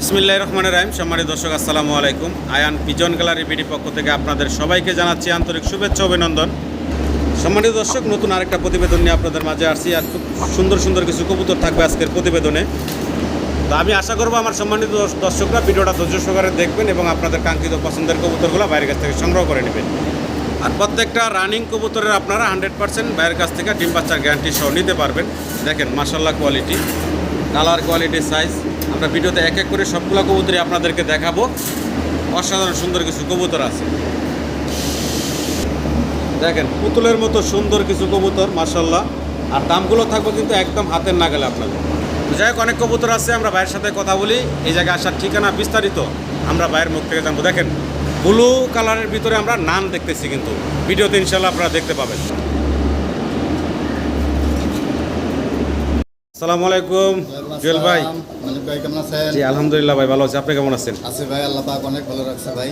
বিসমিল্লাহ রহমান রাহিম। সম্মানিত দর্শক, আসসালামু আলাইকুম। আয়ান পিজন গ্যালারি বিডি পক্ষ থেকে আপনাদের সবাইকে জানাচ্ছি আন্তরিক শুভেচ্ছা অভিনন্দন। সম্মানিত দর্শক, নতুন আরেকটা প্রতিবেদন নিয়ে আপনাদের মাঝে আসছি আর খুব সুন্দর সুন্দর কিছু কবুতর থাকবে আজকের প্রতিবেদনে। তো আমি আশা করব আমার সম্মানিত দর্শকরা ভিডিওটা ধৈর্য সহকারে দেখবেন এবং আপনাদের কাঙ্ক্ষিত পছন্দের কবুতরগুলো বাইরের কাছ থেকে সংগ্রহ করে নেবেন। আর প্রত্যেকটা রানিং কবুতরের আপনারা হান্ড্রেড পার্সেন্ট বাইরের কাছ থেকে ডিম বাচ্চার গ্যারান্টি সহ নিতে পারবেন। দেখেন মাসাল্লাহ কোয়ালিটি কালার কোয়ালিটি সাইজ আমরা ভিডিওতে এক এক করে সবগুলো কবুতরই আপনাদেরকে দেখাবো। অসাধারণ সুন্দর কিছু কবুতর আছে। দেখেন, পুতুলের মতো সুন্দর কিছু কবুতর মাসাল্লাহ আর দামগুলো থাকবে কিন্তু একদম হাতের নাগালে আপনাদের। যাই হোক, অনেক কবুতর আছে, আমরা ভাইয়ের সাথে কথা বলি। এই জায়গায় আসার ঠিকানা বিস্তারিত আমরা ভাইয়ের মুখ থেকে জানব। দেখেন, ব্লু কালারের ভিতরে আমরা নাম দেখতেছি কিন্তু। ভিডিওতে ইনশাল্লাহ আপনারা দেখতে পাবেন। আসসালামু আলাইকুম জুয়েল ভাই। মালিক ভাই কেমন আছেন? জি আলহামদুলিল্লাহ ভাই ভালো আছি। আপনি কেমন আছেন? আছে ভাই আল্লাহ পাক অনেক ভালো রাখছে ভাই।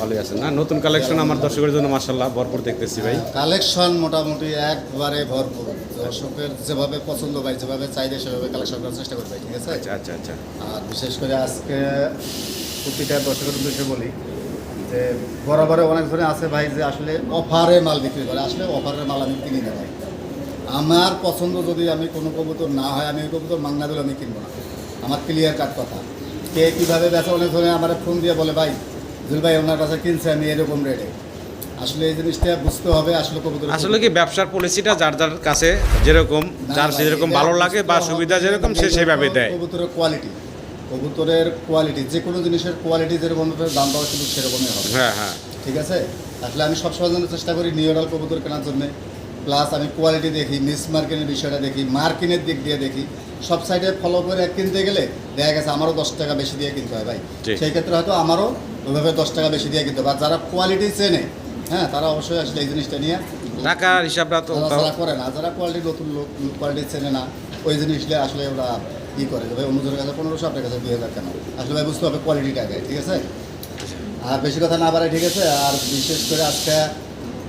ভালোই আছেন না? নতুন কালেকশন আমার দর্শকের জন্য মাসাল্লাহ ভরপুর দেখতেছি ভাই। কালেকশন মোটামুটি একবারে ভরপুর। দর্শকের যেভাবে পছন্দ ভাই যেভাবে চাইলে সেভাবে কালেকশন করার চেষ্টা করবে ঠিক আছে? আচ্ছা আচ্ছা আচ্ছা। আর বিশেষ করে আজকে প্রতিটা দর্শকের উদ্দেশ্যে বলি যে বরাবরে অনেক ধরে আছে ভাই যে আসলে অফারে মাল বিক্রি করে। আসলে অফারের মাল আমি কিনি না ভাই। আমার পছন্দ যদি আমি কোনো কবুতর না হয় আমি ওই কবুতর মাংনা দিলে আমি কিনবো না। আমার ক্লিয়ার কাট কথা। কে কীভাবে বেচা অনেক ধরে আমার ফোন দিয়ে বলে ভাই জুল ভাই ওনার কাছে কিনছে আমি এরকম রেটে আসলে এই জিনিসটা বুঝতে হবে আসলে কবুতর আসলে কি ব্যবসার পলিসিটা যার যার কাছে যেরকম যার যেরকম ভালো লাগে বা সুবিধা যেরকম সে সেভাবে দেয়। কবুতরের কোয়ালিটি কবুতরের কোয়ালিটি যে কোনো জিনিসের কোয়ালিটি যেরকম দাম পাওয়া কিন্তু সেরকমই হবে। হ্যাঁ হ্যাঁ। ঠিক আছে? আসলে আমি সবসময় জন্য চেষ্টা করি নিউরাল কবুতর কেনার জন্য। প্লাস আমি কোয়ালিটি দেখি মিস মার্কিনের বিষয়টা দেখি মার্কিনের দিক দিয়ে দেখি সব সাইডে ফলো করে কিনতে গেলে দেখা গেছে আমারও দশ টাকা বেশি দিয়ে কিনতে হয় ভাই। সেই ক্ষেত্রে হয়তো আমারও ওইভাবে দশ টাকা বেশি দিয়ে কিনতে হবে আর যারা কোয়ালিটি চেনে হ্যাঁ তারা অবশ্যই আসলে এই জিনিসটা নিয়ে টাকার হিসাবটা তো যারা তাও- করে না যারা কোয়ালিটি নতুন লোক কোয়ালিটি চেনে না ওই জিনিসটা আসলে ওরা ই করে ভাই অন্যজনের কাছে পনেরোশো আপনার কাছে দুই হাজার কেন? আসলে ভাই বুঝতে হবে কোয়ালিটিটাকে ঠিক আছে? আর বেশি কথা না বাড়াই ঠিক আছে আর বিশেষ করে আজকে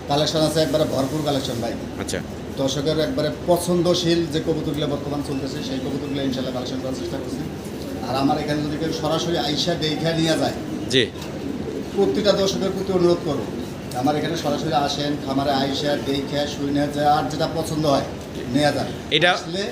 কালেকশন আছে একবারে ভরপুর কালেকশন ভাই। আচ্ছা। দর্শকের একবারে পছন্দশীল যে কবুতরগুলো বর্তমান চলতেছে সেই কবুতরগুলো ইনশাল্লাহ কালেকশন করার চেষ্টা করছি। আর আমার এখানে যদি কেউ সরাসরি আইসা দেখা নিয়ে যায় জি। প্রতিটা দর্শকের প্রতি অনুরোধ করব। আমার এখানে সরাসরি আসেন খামারে আইসা দেখে শুনে যায় আর যেটা পছন্দ হয় নেওয়া যায় এটা- আসলে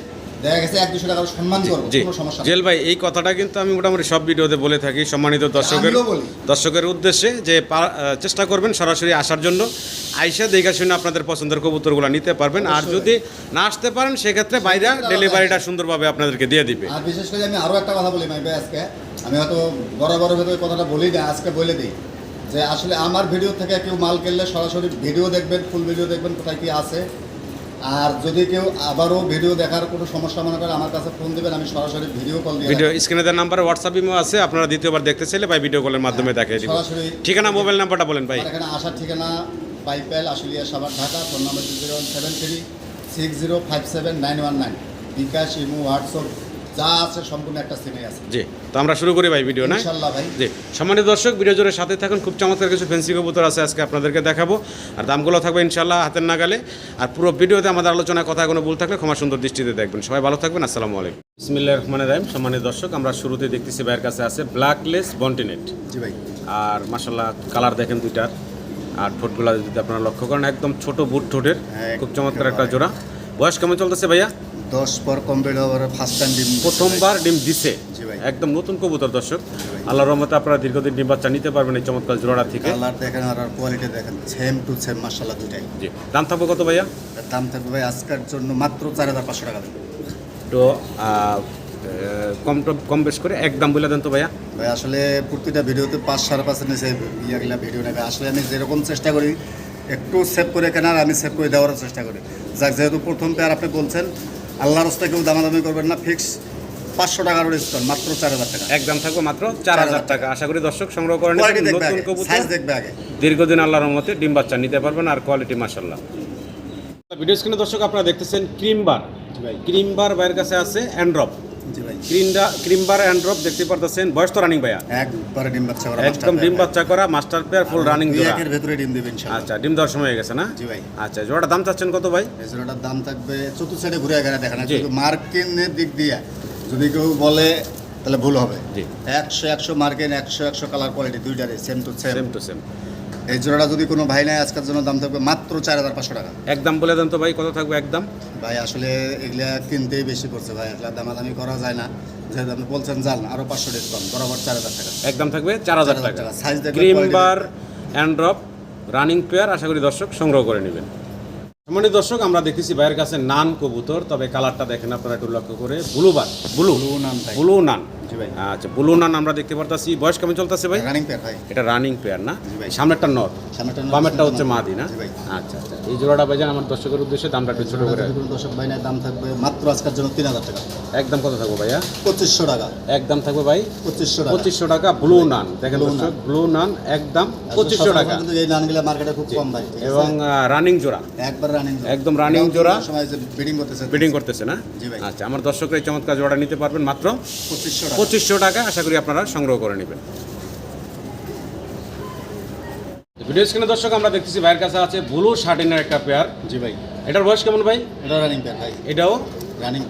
দেখা গেছে এক দুশো টাকার সম্মান করব জি। কোনো সমস্যা জেল ভাই এই কথাটা কিন্তু আমি মোটামুটি সব ভিডিওতে বলে থাকি। সম্মানিত দর্শকের আমিও বলি। দর্শকের উদ্দেশ্যে যে পা- চেষ্টা করবেন সরাসরি আসার জন্য। আইসা দেখে শুনে আপনাদের পছন্দের কবুতরগুলো নিতে পারবেন। আর যদি না আসতে পারেন সেক্ষেত্রে বাইরে ডেলিভারিটা। সুন্দরভাবে আপনাদেরকে দিয়ে দিবে। আর বিশেষ করে আমি আরও একটা কথা বলি মাই ভাই আজকে। আমি হয়তো বড় বড় ভেতরে কথাটা বলি না আজকে বলে দিই। যে আসলে আমার ভিডিও থেকে কেউ মাল কিনলে সরাসরি ভিডিও দেখবেন ফুল ভিডিও দেখবেন কোথায় কি আছে। আর যদি কেউ আবারও ভিডিও দেখার কোনো সমস্যা মনে করে আমার কাছে ফোন দেবেন আমি সরাসরি ভিডিও কল দিয়ে ভিডিও স্ক্রিনে দেওয়ার নাম্বার হোয়াটসঅ্যাপ ইমো আছে আপনারা দ্বিতীয়বার দেখতে চাইলে ভাই ভিডিও কলের মাধ্যমে দেখিয়ে দিই সরাসরি ঠিকানা মোবাইল নাম্বারটা বলেন ভাই। এখানে আসার ঠিকানা পাইপেল Ashulia Savar Dhaka phone number zero one seven three six zero five seven nine one nine bKash imo WhatsApp যা আছে সম্পূর্ণ একটা সিমে আছে। জি তো আমরা শুরু করি ভাই ভিডিও না? ইনশাল্লাহ ভাই। জি সম্মানিত দর্শক ভিডিও জোরে সাথে থাকুন। খুব চমৎকার কিছু ফেন্সি কবুতর আছে আজকে আপনাদেরকে দেখাবো। আর দামগুলো থাকবে ইনশাল্লাহ হাতের নাগালে। আর পুরো ভিডিওতে আমাদের আলোচনায় কথা কোনো ভুল থাকলে ক্ষমা সুন্দর দৃষ্টিতে দেখবেন। সবাই ভালো থাকবেন আসসালামু আলাইকুম। বিসমিল্লাহির রহমানির রহিম। সম্মানিত দর্শক আমরা শুরুতে দেখতেছি ভাইয়ের কাছে আছে ব্ল্যাকলেস বন্টিনেট জি ভাই। আর মাসাল্লাহ কালার দেখেন দুইটার। আর ঠোঁটগুলো যদি আপনারা লক্ষ্য করেন একদম ছোট বুট ঠোঁটের। হ্যাঁ, খুব চমৎকার একটা জোড়া। বয়স কেমন চলতেছে ভাইয়া? দশ পর কমপ্লিট হওয়ার ফার্স্ট টাইম ডিম প্রথমবার ডিম দিছে। একদম নতুন কবুতর দর্শক। ভাই। আল্লাহর রহমতে আপনারা দীর্ঘদিন ডিম বাচ্চা নিতে পারবেন এই চমৎকার জোড়া থেকে। কালার দেখেন আর কোয়ালিটি দেখেন সেম টু সেম মার্শাল্লাহ দুটাই জি। দাম থাকবে কত ভাইয়া? দাম থাকবে ভাই আজকের জন্য মাত্র চার হাজার পাঁচশো টাকা তো কম কম বেশ করে এক দাম বলে দেন তো ভাইয়া। ভাই আসলে প্রতিটা ভিডিওতে পাঁচ সাড়ে পাঁচ নিচে ইয়াগুলা ভিডিও নেবে। আসলে আমি যেরকম চেষ্টা করি একটু সেভ করে কেনার আমি সেভ করে দেওয়ার চেষ্টা করি। যাক যেহেতু প্রথম পেয়ার আপনি বলছেন আল্লাহর রাস্তায় কেউ দামাদামি করবেন না ফিক্স পাঁচশো টাকার ডিসকাউন্ট মাত্র চার হাজার টাকা। এক দাম থাকবে মাত্র চার হাজার টাকা। আশা করি দর্শক সংগ্রহ করেন নতুন কবুতর। দেখবে আগে। দীর্ঘদিন আল্লাহর মতে ডিম বাচ্চা নিতে পারবেন আর কোয়ালিটি মাসাল্লাহ ভিডিও স্ক্রিনে দর্শক আপনারা দেখতেছেন ক্রিমবার ক্রিম ক্রিমবার বাইরের কাছে আছে অ্যান্ড্রপ ক্রিমডা ক্রিমবার দেখতে পারতেছেন। বয়স তো রানিং ভাইয়া? একবারে ডিম বাচ্চা করা একদম ডিম বাচ্চা করা মাস্টার পেয়ার ফুল রানিং জোড়া। একের ভেতরে ডিম দেবেন আচ্ছা ডিম দেওয়ার সময় হয়ে গেছে না? জি ভাই। আচ্ছা দাম চাচ্ছেন কত ভাই? জোড়াটার দাম থাকবে চতুর্থ সাইডে ঘুরে গেলে দেখেন মার্কিনের দিক দিয়ে যদি কেউ বলে তাহলে ভুল হবে। একশো একশো মার্কেন একশো একশো colour quality দুইটারে same to same same to same এই জোড়াটা যদি কোনো ভাই নেয় আজকের জন্য দাম থাকবে মাত্র চার হাজার পাঁচশো টাকা। একদম বলে দেন তো ভাই কত থাকবে একদম ভাই আসলে এগুলা কিনতেই বেশি পড়ছে ভাই এগুলা দামাদামি করা যায় না। যেহেতু আপনি বলছেন যান আরও পাঁচশো ডিসকাউন্ট বরাবর চার হাজার টাকা। একদম থাকবে চার হাজার 4,000 টাকা। সাইজ ক্রিম বার অ্যান্ড্রপ রানিং পেয়ার আশা করি দর্শক সংগ্রহ করে নেবেন। সম্মানিত দর্শক আমরা দেখেছি ভাইয়ের কাছে নান কবুতর তবে কালারটা দেখেন আপনারা একটু লক্ষ্য করে। Blue bar blue. Blue nun blue nun. আচ্ছা ব্লু নান আমরা দেখতে পারতাছি। বয়স কেমন চলতেছে ভাই? রানিং পেয়ার ভাই। এটা রানিং পেয়ার না। সামনেরটা নর। বামেরটা হচ্ছে মাদি না? আচ্ছা আচ্ছা। এই জোড়াটা ভাইজান আমার দর্শকের উদ্দেশ্যে দামটা একটু ছোট করে। দর্শক ভাই নেয় দাম থাকবে মাত্র আজকের জন্য তিন হাজার টাকা। একদম কত থাকব ভাইয়া? পঁচিশশো টাকা। একদম থাকবে ভাই? পঁচিশশো টাকা। পঁচিশশো টাকা ব্লু নান দেখেন দর্শক ব্লু নান একদম পঁচিশশো টাকা। কিন্তু এই নানগুলা মার্কেটে খুব কম ভাই এবং রানিং জোড়া। একবার রানিং একদম রানিং জোড়া। সময় যে বিডিং করতেছে। বিডিং করতেছে না? জি ভাই। আচ্ছা আমার দর্শকরা এই চমৎকার জোড়া নিতে পারবেন মাত্র পঁচিশশো টাকা পঁচিশশো টাকা আশা করি আপনারা সংগ্রহ করে নেবেন। ভিডিও স্ক্রিনে দর্শক আমরা দেখতেছি ভাইয়ের কাছে আছে ব্লু শার্টিনের একটা পেয়ার জি ভাই এটার বয়স কেমন ভাই? এটা রানিং পেয়ার ভাই। এটাও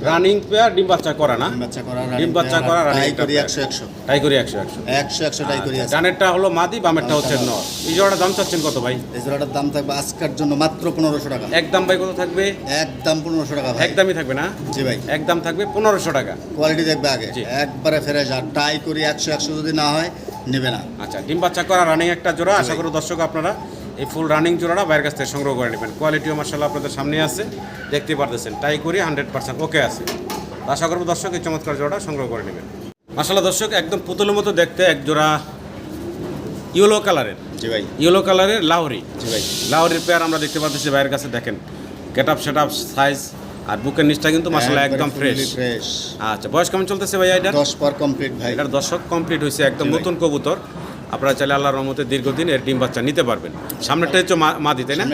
রানিং পেয়ার ডিম বাচ্চা করা না? ডিম বাচ্চা করা ডিম বাচ্চা করা running করি pair। একশো একশো। তাই করি একশো একশো। একশো একশো ট্রাই করি আছে। ডানেরটা হলো মাদি বামেরটা হচ্ছে নর। এই জোড়াটা দাম চাচ্ছেন কত ভাই? এই জোড়াটার দাম থাকবে আজকের জন্য মাত্র পনেরোশো টাকা। একদম ভাই কত থাকবে? একদম পনেরোশো টাকা ভাই। একদমই থাকবে না? জি ভাই। একদম থাকবে পনেরোশো টাকা। কোয়ালিটি দেখবে আগে। একবারে ফ্রেশ আর ট্রাই করি একশো একশো যদি না হয় নেবে না। আচ্ছা ডিম বাচ্চা করা রানিং একটা জোড়া। আশা করি দর্শক আপনারা এই ফুল রানিং জোড়াটা বাইরের কাছ থেকে সংগ্রহ করে নেবেন। কোয়ালিটিও মার্শাল্লাহ আপনাদের সামনে আছে দেখতে পারতেছেন। তাই করি হান্ড্রেড পার্সেন্ট ওকে আছে। আশা করব দর্শক এই চমৎকার জোড়াটা সংগ্রহ করে নেবেন। মার্শাল্লাহ দর্শক একদম পুতুলের মতো দেখতে এক জোড়া ইয়েলো কালারের জি ভাই। ইয়েলো কালারের লাহরি। জি ভাই। লাহরির পেয়ার আমরা দেখতে পাচ্ছি বাইরের কাছে দেখেন। Get up set up size আর বুকের নিচটা কিন্তু মার্শাল্লাহ একদম ফ্রেশ ফ্রেশ আচ্ছা বয়স কেমন চলতেছে ভাই এটা? দশ পর কমপ্লিট ভাই। এটার দশক কমপ্লিট হয়েছে একদম নতুন কবুতর। আপনারা চাইলে আল্লাহর রহমতে দীর্ঘদিন এর ডিম বাচ্চা নিতে পারবেন। সামনেটা হচ্ছে মা- মাদি তাই না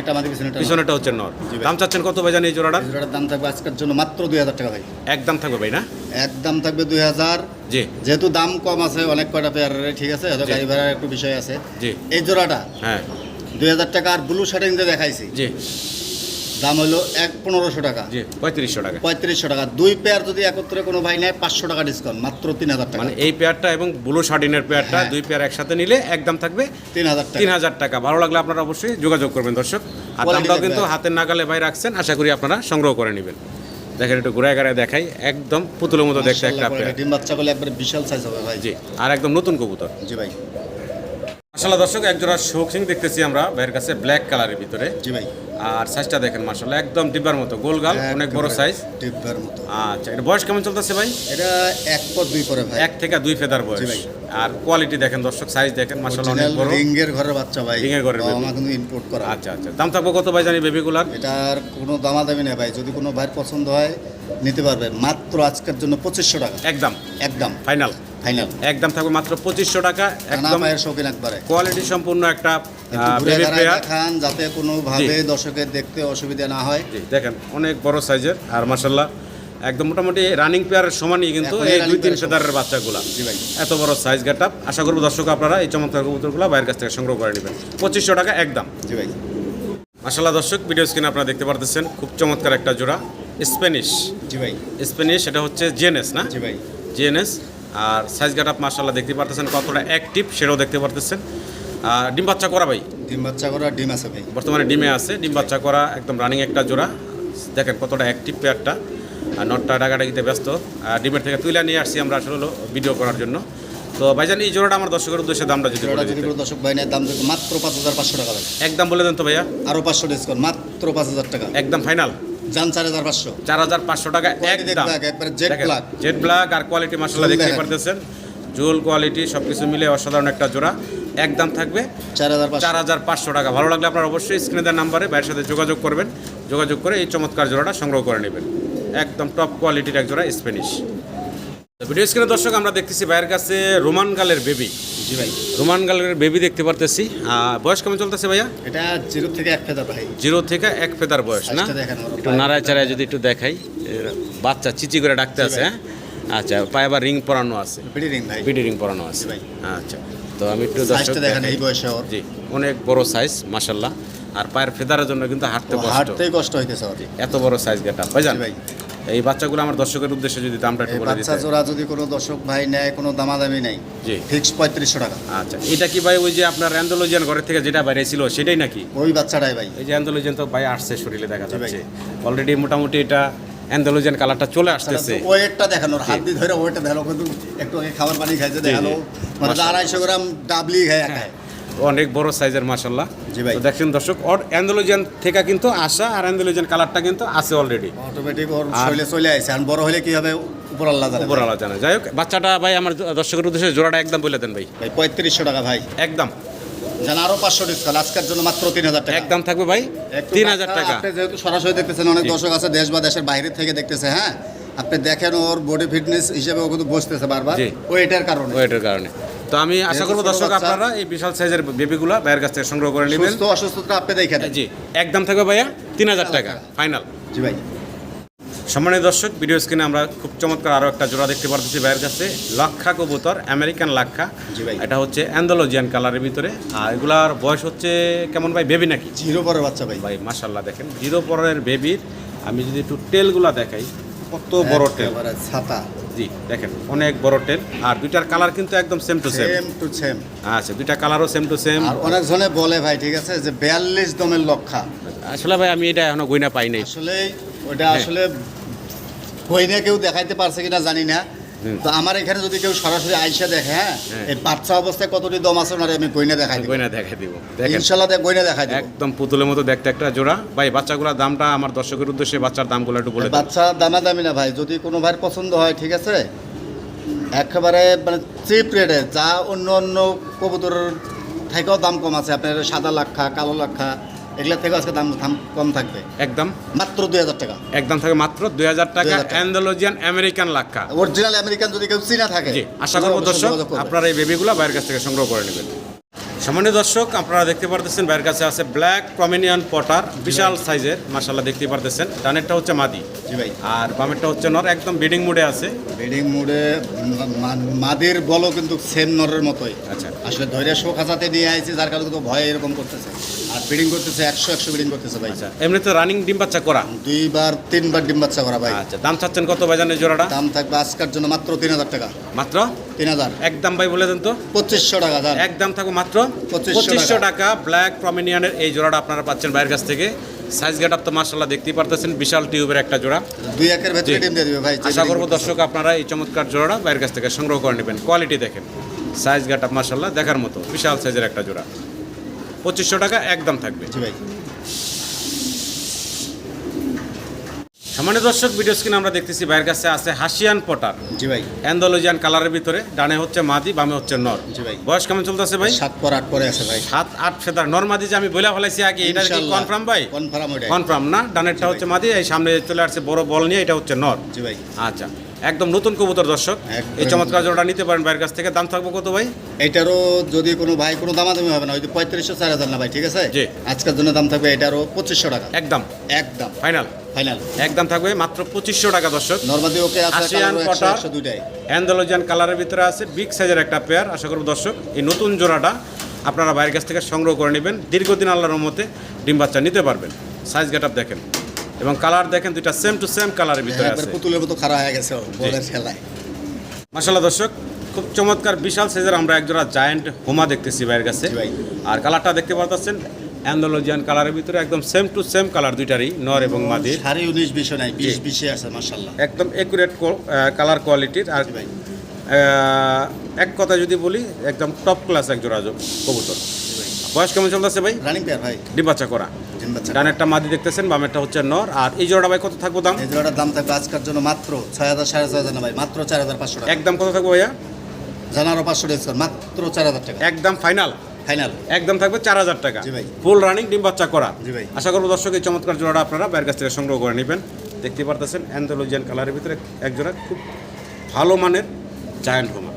পিছনেটা হচ্ছে নর। দাম চাচ্ছেন কত ভাই জানি এই জোড়াটার এই জোড়াটার দাম থাকবে আজকের জন্য মাত্র দুই হাজার টাকা ভাই। একদম থাকবে ভাই না? একদম থাকবে দুই হাজার। জি। যেহেতু দাম কম আছে অনেক কয়টা পেয়ারের ঠিক আছে? হয়তো গাড়ি ভাড়ার একটু বিষয় আছে। জি। এই জোড়াটা হ্যাঁ। দুই হাজার টাকা আর ব্লু শার্টিং দিয়ে দেখাইছি। জি। দাম হলো এক পনেরোশো টাকা। জি পঁয়ত্রিশশো টাকা। পঁয়ত্রিশশো টাকা। দুই পেয়ার যদি একত্রে কোনো ভাই নেয় পাঁচশো টাকা ডিসকাউন্ট মাত্র তিন হাজার টাকা। মানে এই পেয়ারটা এবং ব্লু শার্টিনের পেয়ারটা হ্যাঁ। দুই পেয়ার একসাথে নিলে একদম থাকবে তিন হাজার টাকা। তিন হাজার টাকা। ভালো লাগলে আপনারা অবশ্যই যোগাযোগ করবেন দর্শক। আর দামটাও কিন্তু হাতের নাগালে ভাই রাখছেন। আশা করি আপনারা সংগ্রহ করে নেবেন। দেখেন একটু ঘুরে ঘুরে দেখাই। একদম পুতুলের মতো দেখতে একটা ডিম বাচ্চা করলে একবারে বিশাল সাইজ হবে ভাই। জি আর একদম নতুন কবুতর। জি ভাই। মাসাল্লাহ দর্শক একজোড়া শৌখিং দেখতেছি আমরা ভাইয়ের কাছে ব্ল্যাক কালারের ভিতরে। জি ভাই। আর সাইজটা দেখেন মাসাল্লাহ একদম ডিব্বার মতো গোলগাল অনেক বড় সাইজ টিপের মতো। আচ্ছা এটা বয়স কেমন চলতেছে ভাই? এটা এক পর দুই পরে ভাই। এক থেকে দুই ফেদার বয়স। ভাই। আর কোয়ালিটি দেখেন দর্শক সাইজ দেখেন মাসাল্লাহ অনেক বড়। রিঙ্গের ঘরের বাচ্চা ভাই। রিংয়ের ঘরের baby। কিন্তু ইম্পোর্ট করা। আচ্ছা আচ্ছা। দাম থাকব কত ভাই জানি বেবিগুলার এটার কোনো দামাদামি নেই ভাই। যদি কোনো ভাইয়ের পছন্দ হয় নিতে পারবেন। মাত্র আজকের জন্য পঁচিশশো টাকা। একদম। একদম। ফাইনাল ফাইনাল একদম থাকবে মাত্র পঁচিশশো টাকা। একদম শৌখিন একবারে। কোয়ালিটি সম্পূর্ণ একটা দেখান যাতে কোনোভাবে দর্শকের দেখতে অসুবিধা না হয়। দেখেন অনেক বড় সাইজের। আর মাসাল্লাহ একদম মোটামুটি রানিং পেয়ারের সমানই কিন্তু এই দুই তিন pair এর ফেদারের বাচ্চাগুলা। জি ভাই। এত বড় সাইজ গেট আপ আশা করব দর্শক আপনারা এই চমৎকার কবুতরগুলো বাইরের কাছ থেকে সংগ্রহ করে নেবেন। পঁচিশশো টাকা একদম। জি ভাই। মাসাল্লাহ দর্শক ভিডিও স্ক্রিনে আপনারা দেখতে পারতেছেন খুব চমৎকার একটা জোড়া। স্প্যানিশ জি ভাই। স্প্যানিশ এটা হচ্ছে জিএনএস না? জি ভাই। জিএনএস আর সাইজ গেট আপ মাসাল্লাহ দেখতে পারতেছেন কতটা অ্যাক্টিভ সেটাও দেখতে পারতেছেন। আর ডিম বাচ্চা করা ভাই? ডিম বাচ্চা করা ডিম আছে ভাই। বর্তমানে ডিমে আছে ডিম বাচ্চা করা একদম রানিং একটা জোড়া। দেখেন কতটা অ্যাক্টিভ পেয়ারটা আর নটটা ডাকাডাকিতে ব্যস্ত। আর ডিমের থেকে তুলে নিয়ে আসছি আমরা আসলে ভিডিও করার জন্য। তো ভাইজান এই জোড়াটা আমার দর্শকের উদ্দেশ্যে দামটা যদি দর্শক ভাই দাম মাত্র পাঁচ হাজার পাঁচশো টাকা একদম বলে দেন তো ভাইয়া। আরও পাঁচশো ডিসকাউন্ট মাত্র পাঁচ হাজার টাকা। একদম ফাইনাল যান চার হাজার পাঁচশো। চার হাজার পাঁচশো টাকা এক একবারে। জেড ব্ল্যাক আর কোয়ালিটি মার্শাল জুল দেখতে দেখেন। পারতেছেন। জুল কোয়ালিটি সব কিছু মিলে অসাধারণ একটা জোড়া। একদম থাকবে চার হাজার পাঁচশো। চার হাজার পাঁচশো টাকা। ভালো লাগলে আপনার অবশ্যই স্ক্রিনে দেওয়ার নাম্বারে বাইরের সাথে যোগাযোগ করবেন। যোগাযোগ করে এই চমৎকার জোড়াটা সংগ্রহ করে নেবেন। একদম টপ কোয়ালিটির এক জোড়া স্প্যানিশ ভিডিও স্ক্রিনে দর্শক আমরা দেখতেছি ভাইয়ের কাছে রোমান গালের বেবি জি ভাই। রোমান গালের বেবি দেখতে পারতেছি। বয়স কেমন চলতেছে ভাইয়া? এটা জিরো থেকে এক ফেদার ভাই। জিরো থেকে এক ফেদার বয়স না? একটু নাড়ায় চাড়ায় যদি একটু দেখাই। বাচ্চা চিচি করে ডাকতে আছে হ্যাঁ? আচ্ছা পায়ে আবার রিং পরানো আছে। পিডি রিং ভাই। পরানো আছে। ভাই। আচ্ছা তো আমি একটু দর্শক দেখেন। এই বয়সে ওর। জি অনেক বড় সাইজ মাসাল্লাহ আর পায়ের ফেদারের জন্য কিন্তু হাঁটতে কষ্ট। হাঁটতেই কষ্ট হইতেছে এত বড় সাইজ গেটা। জি ভাই। এই বাচ্চাগুলো আমার দর্শকের উদ্দেশ্যে যদি দামটা একটু বলে বাচ্চা জোড়া যদি কোনো দর্শক ভাই নেয় কোনো দামাদামি নেই জি। ফিক্স পঁয়ত্রিশশো টাকা। আচ্ছা এটা কি ভাই ওই যে আপনার অ্যান্ডোলজিয়ান ঘরের থেকে যেটা বাইরে ছিল সেটাই নাকি? ওই বাচ্চাটাই ভাই। এই যে অ্যান্ডোলজিয়ান তো ভাই আসছে শরীরে দেখা যাচ্ছে। অলরেডি মোটামুটি এটা অ্যান্ডোলজিয়ান কালারটা চলে আসতেছে। ওয়েটটা দেখানোর হাত দিয়ে ধরে ওয়েটটা দেখানো কিন্তু একটু আগে খাবার পানি খাইছে দেখাল। মানে। আড়াইশো গ্রাম ডাবলি খায় একাই অনেক বড় সাইজের মাসাল্লাহ জি ভাই। তো দেখছেন দর্শক ওর অ্যান্ডোলজিয়ান থেকে কিন্তু আসা আর অ্যান্ডোলজিয়ান কালারটা কিন্তু আছে অলরেডি অটোমেটিক ওর শরীরে চলে আসে আর বড় হলে কি হবে? উপর আল্লাহ জানে। উপর আলা জানা। যাই হোক বাচ্চাটা ভাই আমার দর্শকের উদ্দেশ্যে জোড়াটা একদম বলে দেন ভাই। ভাই পঁয়ত্রিশশো টাকা ভাই। একদম। জান আরও পাঁচশো ডিসকাউন্ট আজকের জন্য মাত্র তিন হাজার টাকা। একদম থাকবে ভাই তিন হাজার টাকা। আপনি যেহেতু সরাসরি দেখতেছেন অনেক দর্শক আছে দেশ বা দেশের বাইরে থেকে দেখতেছে হ্যাঁ? আপনি দেখেন ওর বডি ফিটনেস হিসেবে ও কিন্তু বসতেছে বারবার। ওয়েটের কারণে। ওয়েটের কারণে। তো আমি আশা করব দর্শক আপনারা এই বিশাল সাইজের বেবিগুলা ভাইয়ের কাছ থেকে সংগ্রহ করে নেবেন। সুস্থ অসুস্থতা আপনি দেখে জি একদম থাকবে ভাইয়া তিন হাজার টাকা। ফাইনাল। জি ভাই। সম্মানিত দর্শক ভিডিও স্ক্রিনে আমরা খুব চমৎকার আরও একটা জোড়া দেখতে পারতেছি ভাইয়ের কাছে লাক্ষা কবুতর আমেরিকান লাক্ষা। জি ভাই। এটা হচ্ছে অ্যান্ডোলজিয়ান কালারের ভিতরে। আর এগুলার বয়স হচ্ছে কেমন ভাই বেবি নাকি? জিরো পরের বাচ্চা ভাই। ভাই মাশাল্লাহ দেখেন জিরো পরের বেবির। আমি যদি একটু টেলগুলা দেখাই কত বড় টেল ছাতা। জি দেখেন অনেক বড় টেন আর দুইটার কালার কিন্তু একদম same to same same to same আচ্ছা দুইটা কালারও সেম টু সেম আর অনেক জনে বলে ভাই ঠিক আছে যে বিয়াল্লিশ দমের লক্ষা। আসলে ভাই আমি এটা এখনও গইনা পাই নাই। আসলে ওটা। আসলে বইনে কেউ দেখাইতে পারছে কিনা জানি না। তো আমার এখানে যদি কেউ সরাসরি আইসা দেখে হ্যাঁ হ্যাঁ। এই বাচ্চা অবস্থায় কতটি দম আছে ওনারে আমি গইনে দেখাই দিব। গইনা দেখাই দিব। দেখ গইনে দেখাই দিব। একদম পুতুলের মতো দেখতে একটা জোড়া। ভাই বাচ্চাগুলোর দামটা আমার দর্শকের উদ্দেশ্যে বাচ্চার দামগুলো একটু বলে বাচ্চা দামাদামি না ভাই যদি কোনো ভাইয়ের পছন্দ হয় ঠিক আছে? একেবারে মানে চিপ রেটে যা অন্য অন্য কবুতরের থেকেও দাম কম আছে। আপনার সাদা লাক্ষা কালো লাক্ষা এগুলা থেকেও আজকে দাম দাম কম থাকবে। একদম। মাত্র দুই হাজার টাকা। একদম থাকে মাত্র দুই হাজার টাকা 2000 অ্যান্ডোলজিয়ান আমেরিকান লাক্ষা অরিজিনাল আমেরিকান যদি কেউ চিনা থাকে জি আশা করব দর্শক আপনারা এই বেবিগুলো বাইরের কাছ থেকে সংগ্রহ করে নেবেন। সামান্য দর্শক আপনারা দেখতে পারতেছেন বাইরের কাছে আছে ব্ল্যাক প্রমিনিয়ান পটার বিশাল সাইজের মাসাল্লাহ দেখতে পারতেছেন। ডানেরটা হচ্ছে মাদি। জি ভাই। আর বামেরটা হচ্ছে নর একদম বিডিং মুডে আছে। ব্রিডিং মুডে মাদের বলো কিন্তু সেম নরের মতোই। আচ্ছা। আসলে ধৈর্য শো খাঁচাতে নিয়ে আইছি যার কারণে কিন্তু ভয় এরকম করতেছে। আর ব্রিডিং করতেছে একশো একশো ব্রিডিং করতেছে ভাই। আচ্ছা এমনিতে রানিং ডিম বাচ্চা করা? দুইবার তিনবার ডিম বাচ্চা করা ভাই। আচ্ছা দাম চাচ্ছেন কত বাজানের জোড়াটা? দাম থাকবে আজকের জন্য মাত্র তিন হাজার টাকা। মাত্র? তিন হাজার। একদম ভাই বলে দেন তো। পঁচিশশো টাকা দাম। একদম থাকবে মাত্র? পঁচিশশো টাকা। ব্ল্যাক প্রমিনিয়ানের এই জোড়াটা আপনারা পাচ্ছেন বাইরের কাছ থেকে। সাইজ গেট আপ তো মার্শাল্লাহ দেখতেই পারতেছেন বিশাল টিউবের একটা জোড়া। দুই একের ভেতরে ডিম দিয়ে দিবে ভাই আশা করব দর্শক আপনারা এই চমৎকার জোড়াটা বাইরের কাছ থেকে সংগ্রহ করে নেবেন। কোয়ালিটি দেখেন। সাইজ গেট আপ মার্শাল্লাহ দেখার মতো বিশাল সাইজের একটা জোড়া। পঁচিশশো টাকা একদম থাকবে। জি ভাই। সামান্য দর্শক ভিডিও স্ক্রিন আমরা দেখতেছি বাইরের কাছে আছে হাসিয়ান পটার। জি ভাই। অ্যান্ডোলজিয়ান কালারের ভিতরে ডানে হচ্ছে মাদি বামে হচ্ছে নর। জি ভাই। বয়স কেমন চলতেছে ভাই? সাত পর আট পরে আছে ভাই। সাত আট ফেদার। নর মাদি যে আমি বলে ফেলাইছি আগে এটা কি কনফার্ম ভাই? কনফার্ম ওইটাই। কনফার্ম না? ডানেরটা হচ্ছে মাদি এই সামনে চলে আসছে বড় বল নিয়ে এটা হচ্ছে নর। জি ভাই। আচ্ছা। একদম নতুন কবুতর দর্শক। এই চমৎকার জোড়া নিতে পারেন ভাইয়ের কাছ থেকে। দাম থাকবে কত ভাই? এটারও যদি কোনো ভাই কোনো দামাদামি হবে না ওই যে পঁয়ত্রিশশো চার হাজার না ভাই ঠিক আছে? জি। আজকের জন্য দাম থাকবে এটারও পঁচিশশো টাকা। একদম। একদম। ফাইনাল। ফাইনাল। একদম থাকবে মাত্র পঁচিশশো টাকা দর্শক। নর্মাদি ওকে দুইটাই। অ্যান্ডোলজিয়ান কালারের ভিতরে আছে বিগ সাইজের একটা পেয়ার আশা করব দর্শক এই নতুন জোড়াটা আপনারা বাইরের কাছ থেকে সংগ্রহ করে নেবেন। দীর্ঘদিন আল্লাহর মতে ডিম বাচ্চা নিতে পারবেন। সাইজ গেট দেখেন। এবং কালার দেখেন দুইটা সেম টু সেম কালারের ভিতরে একবার আছে। পুতুলের মতো খারাপ হয়ে গেছে বলের খেলায় মাসাল্লাহ দর্শক খুব চমৎকার বিশাল সাইজের আমরা একজোড়া জায়ান্ট হোমা দেখতেছি বাইরের কাছে। আর কালারটা দেখতে পাচ্ছেন অ্যান্ডোলজিয়ান কালারের ভিতরে একদম সেম টু সেম কালার দুইটারই নর এবং মাদির। সাড়ে উনিশ বিশও নাই বিশ। বিশে আছে মার্শাল্লাহ একদম একুরেট কালার কোয়ালিটির আর। এক কথা যদি বলি একদম টপ ক্লাস এক জোড়া কবুতর। বয়স কেমন চলতেছে ভাই? রানিং পেয়ার ভাই। ডিম বাচ্চা করা। বাচ্চা ডানেরটা মাদি দেখতেছেন বামেরটা হচ্ছে নর। আর এই জোড়াটা ভাই কত থাকব দাম? এই জোড়াটার দাম থাকবে আজকের জন্য মাত্র ছয় হাজার সাড়ে ছয় হাজার ভাই মাত্র চার হাজার পাঁচশো টাকা। একদম কত থাকব ভাইয়া? জানারও পাঁচশো ডিসকাউন্ট মাত্র চার হাজার টাকা। একদম ফাইনাল? ফাইনাল। একদম থাকবে চার হাজার টাকা। জি ভাই। ফুল রানিং ডিম বাচ্চা করা। জি ভাই। আশা করব দর্শক এই চমৎকার জোড়াটা আপনারা বাইরের কাছ থেকে সংগ্রহ করে নেবেন। দেখতে পারতেছেন অ্যান্থোলজিয়ান কালারের ভিতরে এক জোড়া খুব ভালো মানের জায়ান্ট হোমা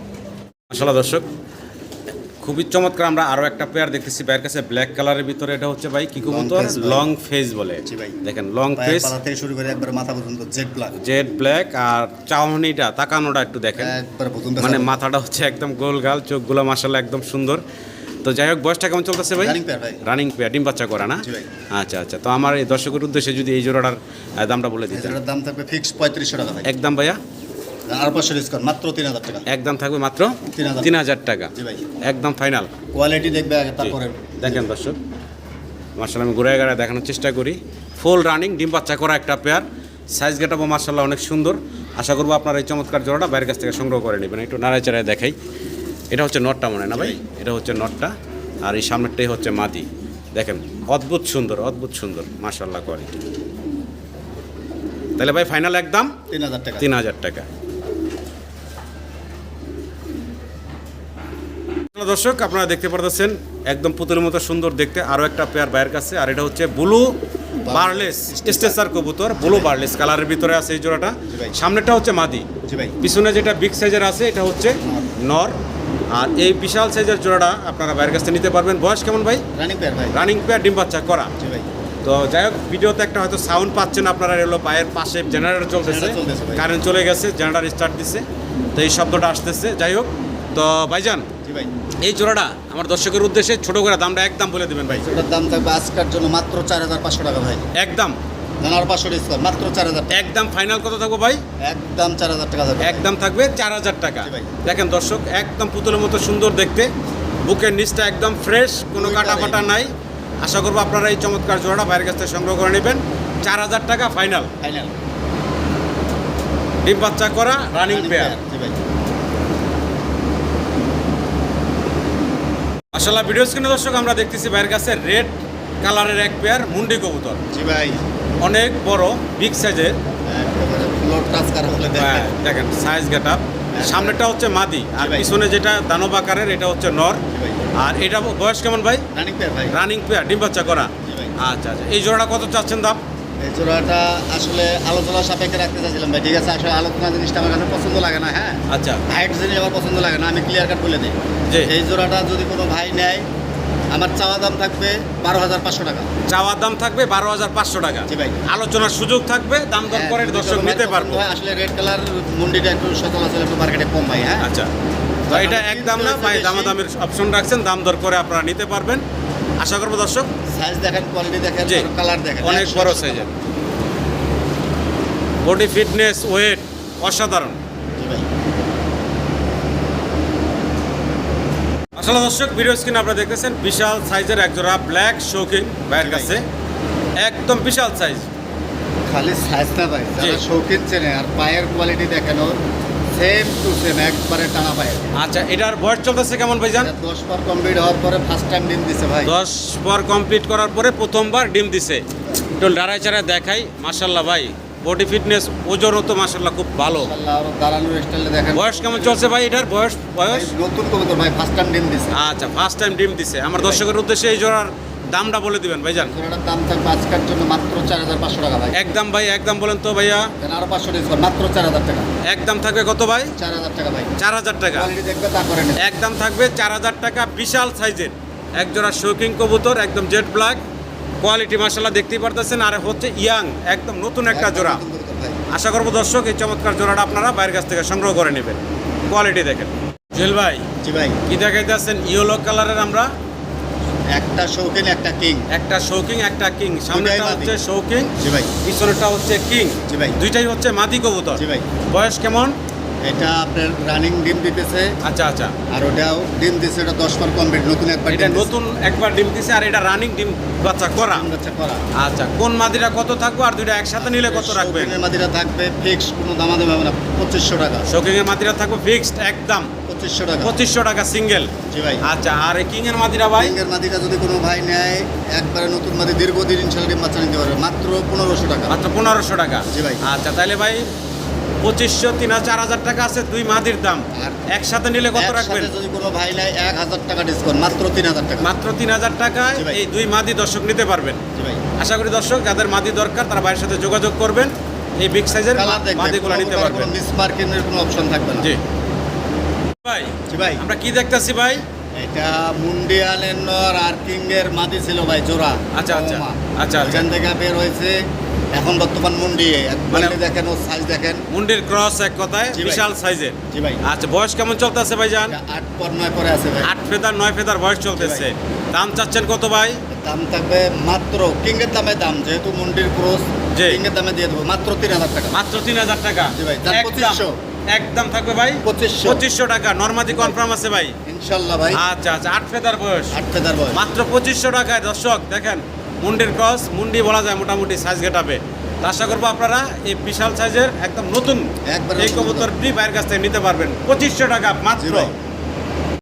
আসলে দর্শক খুবই চমৎকার আমরা আরও একটা পেয়ার দেখতেছি বাইরের কাছে ব্ল্যাক কালারের ভিতরে এটা হচ্ছে ভাই কি কবুতর? লং ফেজ বলে। দেখেন লং পাতা থেকে শুরু করে একবার মাথা পর্যন্ত জেড ব্ল্যাক জেড ব্ল্যাক আর চাউনিটা তাকানোটা একটু দেখেন। মানে মাথাটা হচ্ছে একদম গোল গাল চোখগুলো মাসাল্লাহ একদম সুন্দর। তো যাই হোক বয়সটা কেমন চলতেছে ভাই। রানিং পেয়ার ডিম বাচ্চা করা না। আচ্ছা আচ্ছা। তো আমার এই দর্শকের উদ্দেশ্যে যদি এই জোড়াটার দামটা বলে এটার দাম থাকবে ফিক্স পঁয়ত্রিশশো টাকা একদম ভাইয়া? আর পাঁচশো ডিসকাউন্ট মাত্র তিন হাজার টাকা। একদম থাকবে মাত্র তিন হাজার টাকা। একদম ফাইনাল কোয়ালিটি দেখবে আগে তারপরে দেখেন দর্শক মার্শাল আমি ঘুরে গাড়া দেখানোর চেষ্টা করি। ফুল রানিং ডিম বাচ্চা করা একটা পেয়ার সাইজ গেটাবো মার্শাল্লাহ অনেক সুন্দর। আশা করব আপনার এই চমৎকার জোড়াটা বাইরের কাছ থেকে সংগ্রহ করে নেবেন। একটু নাড়ায় চাড়ায় দেখাই। এটা হচ্ছে নটটা মনে না ভাই? এটা হচ্ছে নটটা। আর এই সামনেরটাই হচ্ছে মাদি। দেখেন অদ্ভুত সুন্দর অদ্ভুত সুন্দর মার্শাল্লাহ কোয়ালিটি তাহলে ভাই ফাইনাল একদম? তিন হাজার টাকা। তিন হাজার টাকা। দর্শক আপনারা দেখতে পারতেছেন একদম পুতুলের মতো সুন্দর দেখতে আরও একটা পেয়ার বাইরের কাছে আর এটা হচ্ছে ব্লু বার্লেস স্টেসার কবুতর ব্লু বার্লেস কালারের ভিতরে আছে এই জোড়াটা। সামনেটা হচ্ছে মাদি। পিছনে যেটা বিগ সাইজের আছে এটা হচ্ছে নর। আর এই বিশাল সাইজের জোড়াটা আপনারা বাইরের কাছে নিতে পারবেন। বয়স কেমন ভাই? রানিং পেয়ার ভাই। রানিং পেয়ার ডিম বাচ্চা করা তো যাই হোক ভিডিওতে একটা হয়তো সাউন্ড পাচ্ছেন আপনারা এলো পায়ের পাশে জেনারেটর চলতেছে। কারেন্ট চলে গেছে জেনারেটর স্টার্ট দিছে। তো এই শব্দটা আসতেছে। যাই হোক তো ভাইজান এই জোড়াটা আমার দর্শকের উদ্দেশ্যে ছোট করে দামটা একদম বলে দেবেন ভাই। এটার দাম থাকবে আজকের জন্য মাত্র চার হাজার পাঁচশো টাকা ভাই। একদম। দেন আর পাঁচশো ডিসকাউন্ট মাত্র চার হাজার একদম ফাইনাল কত থাকব ভাই? একদম চার হাজার টাকা থাকবে। একদম থাকবে চার হাজার টাকা। দেখেন দর্শক একদম পুতুলের মতো সুন্দর দেখতে। বুকের নিচটা একদম ফ্রেশ কোনো দুইটা কাটা ফাটা নাই। আশা করব আপনারা এই চমৎকার জোড়াটা বাইরের কাছ থেকে সংগ্রহ করে নেবেন। চার হাজার টাকা ফাইনাল ফাইনাল ডিম বাচ্চা করা রানিং পেয়ার জি ভাই। আসলে ভিডিও স্ক্রিনে দর্শক আমরা দেখতেছি বাইরের কাছে রেড কালারের এক পেয়ার মুন্ডি কবুতর। জি ভাই। অনেক বড় বিগ সাইজের হলে দেখেন। সাইজ গেট আপ সামনেটা হচ্ছে মাদি আর। পিছনে যেটা দানব আকারের এটা হচ্ছে নর। আর এটা বয়স কেমন ভাই? রানিং পেয়ার ভাই। রানিং পেয়ার ডিম বাচ্চা করা। আচ্ছা আচ্ছা এই জোড়াটা কত চাচ্ছেন দাম? এই জোড়াটা আসলে আলোচনা সাপেক্ষে রাখতে চাইছিলাম ভাই ঠিক আছে? আসলে আলোচনা জিনিসটা আমার কাছে পছন্দ লাগে না হ্যাঁ? আচ্ছা। হাইট জিনিস আমার পছন্দ লাগে না আমি ক্লিয়ার কাট বলে দিই। জি। এই জোড়াটা যদি কোনো ভাই নেয় আমার চাওয়া দাম থাকবে বারো হাজার পাঁচশো টাকা। চাওয়ার দাম থাকবে বারো হাজার পাঁচশো টাকা। জি ভাই। আলোচনার সুযোগ থাকবে দাম দর হ্যাঁ, করে দর্শক নিতে পারব। আসলে রেড কালার মুন্ডিটা একটু সচলাচল একটু মার্কেটে কম ভাই হ্যাঁ? আচ্ছা। তো এটা একদম না ভাই দামাদামের অপশন রাখছেন দাম দর করে আপনারা নিতে পারবেন। আশা করব দর্শক সাইজ দেখেন কোয়ালিটি দেখেন। কালার দেখেন অনেক বড় সাইজের বডি ফিটনেস ওয়েট অসাধারণ। আসলে দর্শক ভিডিও স্ক্রিন আপনারা দেখতেছেন বিশাল সাইজের একজোড়া ব্ল্যাক শোকিং ভাইয়ের কাছে। একদম বিশাল সাইজ খালি সাইজ না ভাই যারা শৌখিন চেনে আর পায়ের কোয়ালিটি দেখেন ওর। সেম টু সেম একবারে টানা পায়ের আচ্ছা এটার বয়স চলতেছে কেমন ভাইজান? এটা দশ পর কমপ্লিট হওয়ার পরে ফার্স্ট টাইম ডিম দিছে ভাই। দশ বার কমপ্লিট করার পরে প্রথমবার ডিম দিছে। একটু লড়াই চাড়াই দেখাই মাসাল্লাহ ভাই। বডি ফিটনেস ওজনও তো মাসাল্লাহ খুব ভালো। দাঁড়ানোর স্টাইলে দেখেন। বয়স কেমন চলছে ভাই এটার? বয়স বয়স? নতুন কবুতর ভাই ফার্স্ট টাইম ডিম দিছে। আচ্ছা ফার্স্ট টাইম ডিম দিছে। আমার দর্শকের উদ্দেশ্যে এই জোড়ার দামটা বলে দিবেন ভাইজান। দাম থাকবে আজকের জন্য মাত্র চার হাজার পাঁচশো টাকা ভাই। একদম ভাই একদম বলেন তো ভাইয়া। আরও পাঁচশো ডিসকাউন্ট মাত্র চার হাজার টাকা। একদম থাকবে কত ভাই? চার হাজার টাকা ভাই। চার হাজার টাকা। দেখবে একদম থাকবে চার হাজার টাকা বিশাল সাইজের। একজোড়া শৌকিং কবুতর একদম জেড ব্ল্যাক। কোয়ালিটি মাসাল্লাহ দেখতেই পারতেছেন। আর হচ্ছে ইয়াং একদম নতুন একটা জোড়া। আশা করব দর্শক এই চমৎকার জোড়াটা আপনারা বাইরের কাছ থেকে সংগ্রহ করে নেবেন। কোয়ালিটি দেখেন। জুয়েল ভাই জি ভাই। কি দেখাইতে দেখাইতেছেন? ইয়েলো কালারের আমরা একটা শৌখিন একটা কিং। একটা শৌকিং একটা কিং। সামনেটা মাদি। হচ্ছে শৌকিং জি ভাই। পিছনেরটা হচ্ছে কিং। জি ভাই। দুইটাই হচ্ছে মাদি কবুতর। জি ভাই। বয়স কেমন? এটা আপনার রানিং ডিম দিতেছে। আচ্ছা আচ্ছা। আর ওটাও ডিম দিছে ওটা দশ পর কমপ্লিট নতুন একবার এটা ডিম নতুন একবার ডিম দিছে আর এটা রানিং ডিম বাচ্চা করা। বাচ্চা করা। আচ্ছা কোন মাদিরা কত থাকবে আর দুইটা একসাথে নিলে কত রাখবেন? শৌখিনের মাদিরা থাকবে ফিক্স কোনো দামা দেবে না পঁচিশশো টাকা। শৌকিং এর মাদিরা থাকবে ফিক্সড একদম। পঁচিশশো টাকা। পঁচিশশো টাকা সিঙ্গেল। জি ভাই। আচ্ছা আর কিং এর মাদিরা ভাই? ব্যাংকের মাদিরা যদি কোনো ভাই নেয় একবারে নতুন মাদি দীর্ঘদিন ইনশাল্লাহ বাচ্চা নিতে পারবে। মাত্র পনেরোশো টাকা। মাত্র পনেরোশো টাকা। জি ভাই। আচ্ছা তাহলে ভাই পঁচিশশো তিন হাজার চার হাজার টাকা আছে দুই মাদির দাম। আর একসাথে নিলে কত রাখবেন? যদি কোনো ভাই নেয় এক হাজার টাকা ডিসকাউন্ট মাত্র তিন হাজার টাকা। মাত্র তিন হাজার টাকায় এই দুই মাদি দর্শক নিতে পারবেন। জি ভাই। আশা করি দর্শক যাদের মাদি দরকার তারা ভাইয়ের সাথে যোগাযোগ করবেন। এই বিগ সাইজের মাদিগুলো নিতে পারবেন। মিস মার্কিনের কোনো অপশন থাকবে না। জি। ভাই জি ভাই। আমরা কি দেখতেছি ভাই? এটা মুন্ডিয়ালের নর আর কিং এর মাদি ছিল ভাই জোড়া। আচ্ছা, আচ্ছা। আচ্ছা, আচ্ছা। থেকে বের হয়েছে। এখন বর্তমান মুন্ডি। মানে- দেখেন ও সাইজ দেখেন। মুন্ডির ক্রস এক কথায় বিশাল সাইজের জি ভাই। আচ্ছা বয়স কেমন চলতেছে ভাই জান? আট পর নয় পরে আছে ভাই। আট ফেদার নয় ফেদার বয়স চলতেছে। দাম চাচ্ছেন কত ভাই? দাম থাকবে মাত্র কিংয়ের দামে দাম যেহেতু মুন্ডির ক্রোস জি। কিংয়ের দামে দিয়ে দেবো। মাত্র তিন হাজার টাকা। মাত্র তিন হাজার টাকা। জি ভাই, তার একদম থাকবে ভাই? পঁচিশশো। পঁচিশশো টাকা। নর্মাদি কনফার্ম আছে ভাই। ইনশাল্লাহ ভাই। আচ্ছা আচ্ছা আট ফেদার বয়স। আট ফেদার বয়স। মাত্র পঁচিশশো টাকায় দর্শক দেখেন মুন্ডির ক্রস মুন্ডি বলা যায় মোটামুটি সাইজ গেটাবে আশা করব আপনারা এই বিশাল সাইজের একদম নতুন এই কবুতর কবুতরটি বাইরের কাছ থেকে নিতে পারবেন। পঁচিশশো টাকা মাত্র।